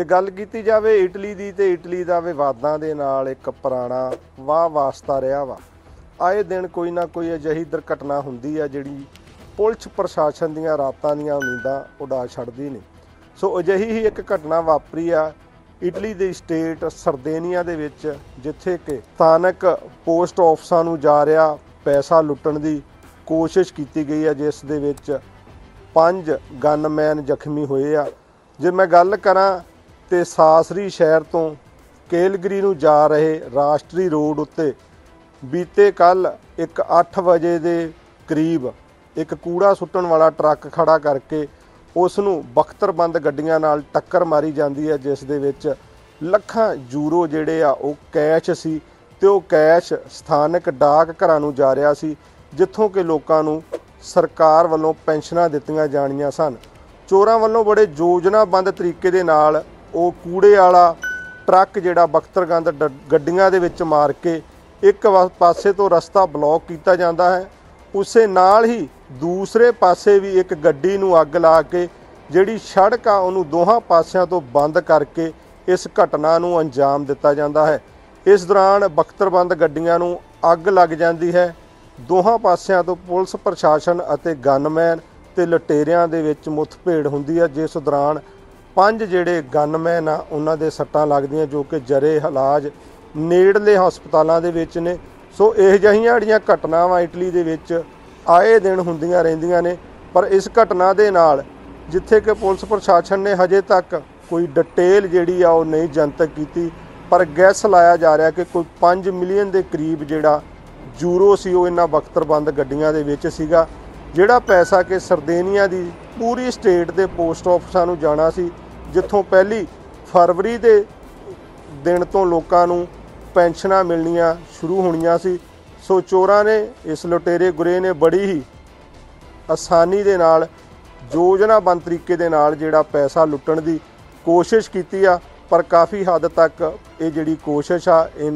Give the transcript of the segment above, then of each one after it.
ਜੇ ਗੱਲ ਕੀਤੀ ਜਾਵੇ ਇਟਲੀ ਦੀ ਤੇ ਇਟਲੀ ਦਾ ਵਿਵਾਦਾਂ ਦੇ ਨਾਲ ਇੱਕ ਪੁਰਾਣਾ ਵਾਹ ਵਾਸਤਾ ਰਿਹਾ ਵਾ। ਆਏ ਦਿਨ ਕੋਈ ਨਾ ਕੋਈ ਅਜਿਹੀ ਦੁਰਘਟਨਾ ਹੁੰਦੀ ਆ ਜਿਹੜੀ ਪੁਲਿਸ ਪ੍ਰਸ਼ਾਸਨ ਦੀਆਂ ਰਾਤਾਂ ਦੀਆਂ ਉਮੀਦਾਂ ਉਡਾ ਛੱਡਦੀ ਨੇ ਸੋ ਅਜਿਹੀ ਹੀ ਇੱਕ ਘਟਨਾ ਵਾਪਰੀ ਆ ਇਟਲੀ ਦੇ ਸਟੇਟ ਸਰਦੇਨੀਆ ਦੇ ਵਿੱਚ, ਜਿੱਥੇ ਕਿ ਸਥਾਨਕ ਪੋਸਟ ਆਫਿਸਾਂ ਨੂੰ ਜਾ ਰਿਹਾ ਪੈਸਾ ਲੁੱਟਣ ਦੀ ਕੋਸ਼ਿਸ਼ ਕੀਤੀ ਗਈ ਹੈ ਜਿਸ ਦੇ ਵਿੱਚ ਪੰਜ ਗਨਮੈਨ ਜ਼ਖਮੀ ਹੋਏ ਆ। ਜੇ ਮੈਂ ਗੱਲ ਕਰਾਂ ਤੇ ਸਾਸਰੀ ਸ਼ਹਿਰ ਤੋਂ ਕੇਲਗਰੀ ਨੂੰ ਜਾ ਰਹੇ ਰਾਸ਼ਟਰੀ ਰੋਡ ਉੱਤੇ ਬੀਤੇ ਕੱਲ ਇੱਕ 8 ਵਜੇ ਦੇ ਕਰੀਬ ਇੱਕ ਕੂੜਾ ਸੁੱਟਣ ਵਾਲਾ ਟਰੱਕ ਖੜਾ ਕਰਕੇ ਉਸ ਨੂੰ ਬਖਤਰਬੰਦ ਗੱਡੀਆਂ ਨਾਲ ਟੱਕਰ ਮਾਰੀ ਜਾਂਦੀ ਹੈ, ਜਿਸ ਦੇ ਵਿੱਚ ਲੱਖਾਂ ਯੂਰੋ ਜਿਹੜੇ ਆ ਉਹ ਕੈਸ਼ ਸੀ ਤੇ ਉਹ ਕੈਸ਼ ਸਥਾਨਕ ਡਾਕ ਘਰਾਂ ਨੂੰ ਜਾ ਰਿਹਾ ਸੀ, ਜਿੱਥੋਂ ਕਿ ਲੋਕਾਂ ਨੂੰ ਸਰਕਾਰ ਵੱਲੋਂ ਪੈਨਸ਼ਨਾਂ ਦਿੱਤੀਆਂ ਜਾਣੀਆਂ ਸਨ। ਚੋਰਾਂ ਵੱਲੋਂ ਬੜੇ ਯੋਜਨਾਬੰਦ ਤਰੀਕੇ ਦੇ ਨਾਲ ਉਹ ਕੂੜੇ ਵਾਲਾ ਟਰੱਕ ਜਿਹੜਾ ਬਖਤਰਗੰਦ ਡ- ਗੱਡੀਆਂ ਦੇ ਵਿੱਚ ਮਾਰ ਕੇ ਇੱਕ ਵਾ- ਪਾਸੇ ਤੋਂ ਰਸਤਾ ਬਲੌਕ ਕੀਤਾ ਜਾਂਦਾ ਹੈ। ਉਸੇ ਨਾਲ ਹੀ ਦੂਸਰੇ ਪਾਸੇ ਵੀ ਇੱਕ ਗੱਡੀ ਨੂੰ ਅੱਗ ਲਾ ਕੇ ਜਿਹੜੀ ਸੜਕ ਆ, ਉਹਨੂੰ ਦੋਹਾਂ ਪਾਸਿਆਂ ਤੋਂ ਬੰਦ ਕਰਕੇ ਇਸ ਘਟਨਾ ਨੂੰ ਅੰਜਾਮ ਦਿੱਤਾ ਜਾਂਦਾ ਹੈ। ਇਸ ਦੌਰਾਨ ਬਖਤਰਬੰਦ ਗੱਡੀਆਂ ਨੂੰ ਅੱਗ ਲੱਗ ਜਾਂਦੀ ਹੈ। ਦੋਹਾਂ ਪਾਸਿਆਂ ਤੋਂ ਪੁਲਿਸ ਪ੍ਰਸ਼ਾਸਨ ਅਤੇ ਗਨਮੈਨ ਤੇ ਲਟੇਰਿਆਂ ਦੇ ਵਿੱਚ ਮੁੱਠਭੇੜ ਹੁੰਦੀ ਹੈ, ਜਿਸ ਦੌਰਾਨ ਪੰਜ ਜਿਹੜੇ ਗਨਮੈਨ ਆ, ਉਹਨਾਂ ਦੇ ਸੱਟਾਂ ਲੱਗਦੀਆਂ ਜੋ ਕਿ ਜਰੇ ਇਲਾਜ ਨੇੜਲੇ ਹਸਪਤਾਲਾਂ ਦੇ ਵਿੱਚ ਨੇ। ਸੋ ਇਹ ਜਿਹੀਆਂ ਜਿਹੜੀਆਂ ਘਟਨਾਵਾਂ ਇਟਲੀ ਦੇ ਵਿੱਚ ਆਏ ਦਿਨ ਹੁੰਦੀਆਂ ਰਹਿੰਦੀਆਂ ਨੇ, ਪਰ ਇਸ ਘਟਨਾ ਦੇ ਨਾਲ ਜਿੱਥੇ ਕਿ ਪੁਲਿਸ ਪ੍ਰਸ਼ਾਸਨ ਨੇ ਹਜੇ ਤੱਕ ਕੋਈ ਡਿਟੇਲ ਜਿਹੜੀ ਆ ਉਹ ਨਹੀਂ ਜਨਤਕ ਕੀਤੀ, ਪਰ ਗੈਸ ਲਾਇਆ ਜਾ ਰਿਹਾ ਕਿ ਕੋਈ 5 ਮਿਲੀਅਨ ਦੇ ਕਰੀਬ ਜਿਹੜਾ ਯੂਰੋ ਸੀ, ਉਹ ਇਹਨਾਂ ਬਖਤਰਬੰਦ ਗੱਡੀਆਂ ਦੇ ਵਿੱਚ ਸੀਗਾ, ਜਿਹੜਾ ਪੈਸਾ ਕਿ ਸਰਦੇਨੀਆ ਦੀ ਪੂਰੀ ਸਟੇਟ ਦੇ ਪੋਸਟ ਆਫਿਸਾਂ ਨੂੰ ਜਾਣਾ ਸੀ ਜਿੱਥੋਂ ਪਹਿਲੀ ਫਰਵਰੀ ਦੇ ਦਿਨ ਤੋਂ ਲੋਕਾਂ ਨੂੰ ਪੈਨਸ਼ਨਾਂ ਮਿਲਣੀਆਂ ਸ਼ੁਰੂ ਹੋਣੀਆਂ ਸੀ। ਸੋ ਚੋਰਾਂ ਨੇ ਇਸ ਲੁਟੇਰੇ ਗੁਰੇ ਨੇ ਬੜੀ ਹੀ ਆਸਾਨੀ ਦੇ ਨਾਲ ਯੋਜਨਾਬੰਦ ਤਰੀਕੇ ਦੇ ਨਾਲ ਜਿਹੜਾ ਪੈਸਾ ਲੁੱਟਣ ਦੀ ਕੋਸ਼ਿਸ਼ ਕੀਤੀ ਆ, ਪਰ ਕਾਫੀ ਹੱਦ ਤੱਕ ਇਹ ਜਿਹੜੀ ਕੋਸ਼ਿਸ਼ ਆ, ਇਹ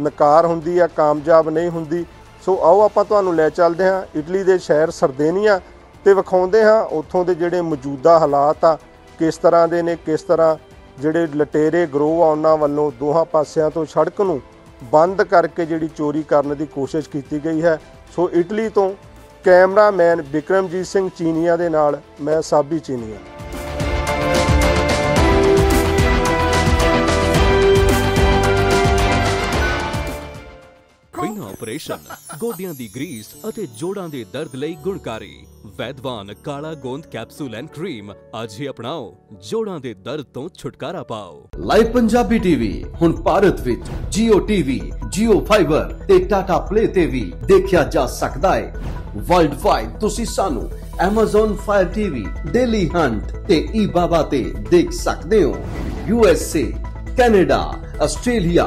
ਨਕਾਰ ਹੁੰਦੀ ਆ, ਕਾਮਯਾਬ ਨਹੀਂ ਹੁੰਦੀ। ਸੋ ਆਓ ਆਪਾਂ ਤੁਹਾਨੂੰ ਲੈ ਚੱਲਦੇ ਹਾਂ। ਇਟਲੀ ਦੇ ਸ਼ਹਿਰ ਸਰਦੇਨੀਆ ਤੇ ਵਿਖਾਉਂਦੇ ਹਾਂ। ਉੱਥੋਂ ਦੇ ਜਿਹੜੇ ਮੌਜੂਦਾ ਹਾਲਾਤ ਆ ਕਿਸ ਤਰ੍ਹਾਂ ਦੇ ਨੇ, ਕਿਸ ਤਰ੍ਹਾਂ ਜਿਹੜੇ ਲਟੇਰੇ ਗਰੋਹ ਆ ਉਹਨਾਂ ਵੱਲੋਂ ਦੋਹਾਂ ਪਾਸਿਆਂ ਤੋਂ ਸੜਕ ਨੂੰ ਬੰਦ ਕਰਕੇ ਜਿਹੜੀ ਚੋਰੀ ਕਰਨ ਦੀ ਕੋਸ਼ਿਸ਼ ਕੀਤੀ ਗਈ ਹੈ। ਸੋ ਇਟਲੀ ਤੋਂ ਕੈਮਰਾਮੈਨ ਵਿਕਰਮਜੀਤ ਸਿੰਘ ਚੀਨੀਆ ਦੇ ਨਾਲ ਮੈਂ ਸਾਬੀ ਚੀਨੀਆ। ਆਪਰੇਸ਼ਨ ਗੋਡਿਆਂ ਦੀ ਗਰੀਸ ਅਤੇ ਜੋੜਾਂ ਦੇ ਦਰਦ ਲਈ ਗੁਣਕਾਰੀ। ਵੈਦਵਾਨ ਕਾਲਾ ਗੋਂਦ ਕੈਪਸੂਲ ਐਂਡ ਕਰੀਮ ਅੱਜ ਹੀ ਅਪਣਾਓ। ਜੋੜਾਂ ਦੇ ਦਰਦ ਤੋਂ ਛੁਟਕਾਰਾ ਪਾਓ। ਲਾਈਵ ਪੰਜਾਬੀ ਟੀਵੀ ਹੁਣ ਭਾਰਤ ਵਿੱਚ Jio TV, Jio Fiber ਤੇ Tata Play ਤੇ ਵੀ ਦੇਖਿਆ ਜਾ ਸਕਦਾ ਹੈ। ਵਰਲਡ ਵਾਈਡ ਤੁਸੀਂ ਸਾਨੂੰ Amazon Fire TV, Daily Hunt ਤੇ eBaba ਤੇ ਦੇਖ ਸਕਦੇ ਹੋ। USA, Canada, Australia,